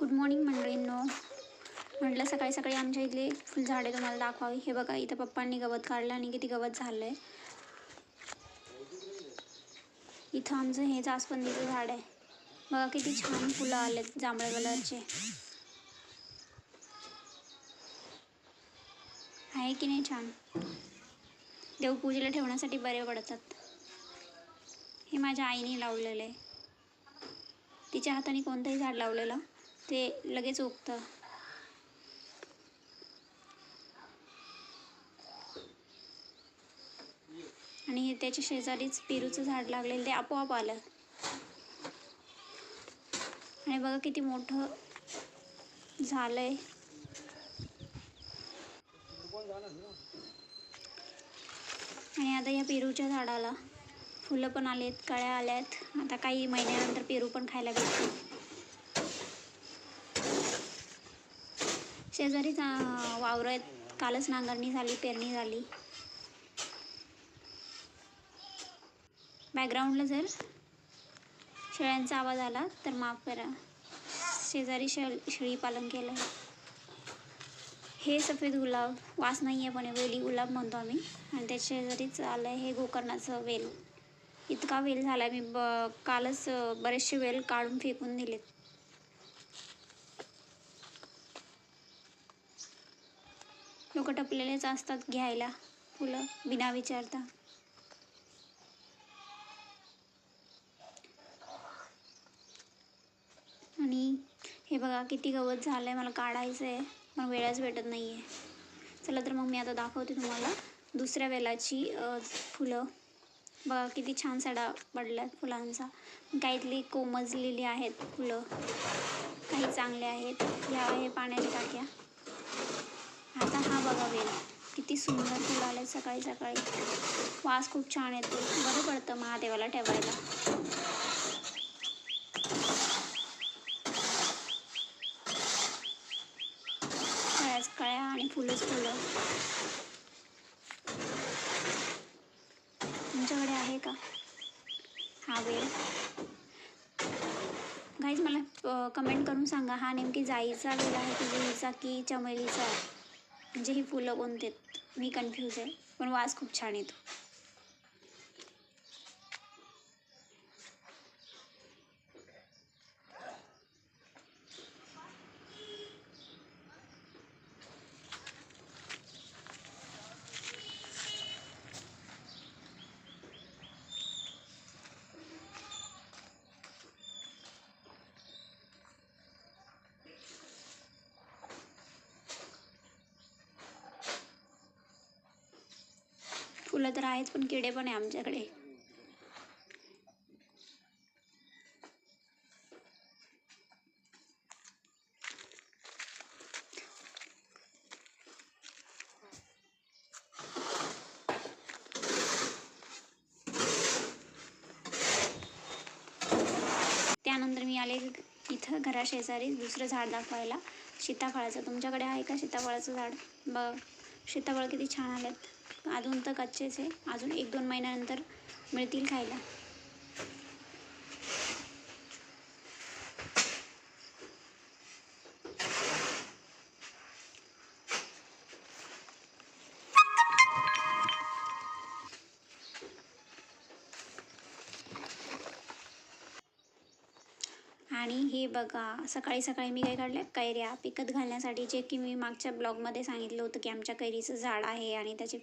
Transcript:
Good morning मंडळींनो. म्हटलं सकाळी सकाळी आमच्या इथले फुलझाडे तुम्हाला दाखवावी. हे बघा इथं पप्पांनी गवत काढलं आणि किती गवत झालं आहे इथं आमचं हे जास्वंदीचं झाड आहे. बघा किती छान फुलं आलेत जांभळ्या कलरचे. आहे की नाही छान? देवपूजेला ठेवण्यासाठी बरे पडतात. हे माझ्या आईने लावलेलं आहे. तिच्या हाताने कोणतंही झाड लावलेलं. ते लगेच उगतं. आणि त्याच्या शेजारीच पेरूचं झाड लागलेलं ते आपोआप आलं. आणि बघा किती मोठं झालंय. आणि आता या पेरूच्या झाडाला फुलं पण आलेत कळ्या आल्यात. आता काही महिन्यानंतर पेरू पण खायला भेटतील. शेजारीच वावर वावरं आहेत. कालच नांगरणी झाली पेरणी झाली. बॅकग्राऊंडला जर शेळ्यांचा आवाज आला तर माफ करा. शेजारी शेळ शेळी पालन केलं आहे हे सफेद गुलाब वास नाही आहे पण वेली गुलाब म्हणतो आम्ही. आणि त्या शेजारीच आलं आहे हे गोकर्णाचं वेल. इतका वेल झाला मी ब कालच बरेचसे वेल काढून फेकून दिलेत. लोक टपलेलेच असतात घ्यायला. फुलं बिना विचारता. आणि हे बघा किती गवत झालं आहे मला काढायचं आहे पण वेळच भेटत नाही आहे चला तर मग मी आता दाखवते तुम्हाला दुसऱ्या वेलाची फुलं. बघा किती छान सडा पडल्यात फुलांचा. काहीतली कोमजलेली आहेत फुलं. काही चांगले आहेत. ह्या आहे पाण्याच्या टाक्या. किती सुंदर फुल आले सकाळी सकाळी. वास खूप छान येतो. बरं पडतं महादेवाला ठेवायला. कळ्याच कळ्या आणि फुलंच फुलं. तुमच्याकडे आहे का? हा वेळ. गाईज मला कमेंट करून सांगा. हा नेमकी जाईचा वेळ आहे की की चमेलीचा? आहे म्हणजे ही फुलं कोणते आहेत? मी कन्फ्यूज आहे पण वास खूप छान येतो फुलं तर आहेच पण किडे पण आहे आमच्याकडे. त्यानंतर मी आले इथं घराशेजारी दुसरं झाड दाखवायला. सीताफळाचं. तुमच्याकडे आहे का सीताफळाचं झाड? बघ. सीताफळ किती छान आलेत. अजून तर कच्चेच आहे. अजून एक दोन महिन्यानंतर मिळतील खायला. आणि हे बघा सकाळी सकाळी मी काय काढल्या? कैऱ्या. पिकत घालण्यासाठी जे की मी मागच्या ब्लॉगमध्ये सांगितलं होतं की आमच्या कैरीचं झाड आहे आणि त्याचे